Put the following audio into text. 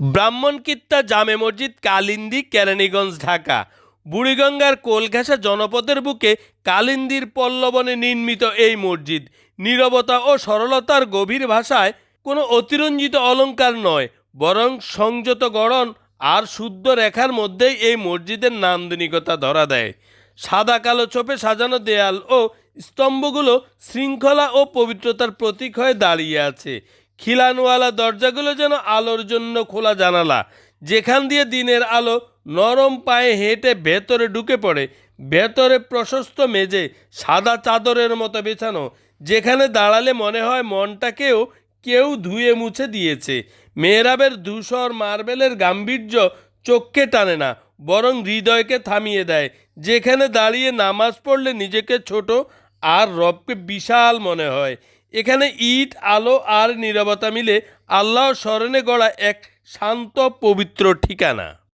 ব্রাহ্মণকিত্তা জামে মসজিদ কালিন্দি, কেরানীগঞ্জ, ঢাকা। বুড়িগঙ্গার কোলঘেঁষা জনপদের বুকে কালিন্দির পল্লবনে নির্মিত এই মসজিদ। নীরবতা ও সরলতার গভীর ভাষায় কোনো অতিরঞ্জিত অলঙ্কার নয়, বরং সংযত গড়ন আর শুদ্ধ রেখার মধ্যেই এই মসজিদের নান্দনিকতা ধরা দেয়। সাদা কালো ছোপে সাজানো দেয়াল ও স্তম্ভগুলো শৃঙ্খলা ও পবিত্রতার প্রতীক হয়ে দাঁড়িয়ে আছে। খিলানওয়ালা দরজাগুলো যেন আলোর জন্য খোলা জানালা। যেখান দিয়ে দিনের আলো নরম পায়ে হেঁটে ভেতরে ঢুকে পড়ে, ভেতরে প্রশস্ত মেজে সাদা চাদরের মতো বেছানো, যেখানে দাঁড়ালে মনে হয় মনটাকেও কেউ ধুয়ে মুছে দিয়েছে। মেহরাবের ধূসর মার্বেলের গাম্ভীর্য চোখকে টানে না, বরং হৃদয়কে থামিয়ে দেয়, যেখানে দাঁড়িয়ে নামাজ পড়লে নিজেকে ছোট আর রবকে বিশাল মনে হয়। এখানে ইট আলো আর নীরবতা মিলে আল্লাহ স্মরণে গড়া এক শান্ত পবিত্র ঠিকানা।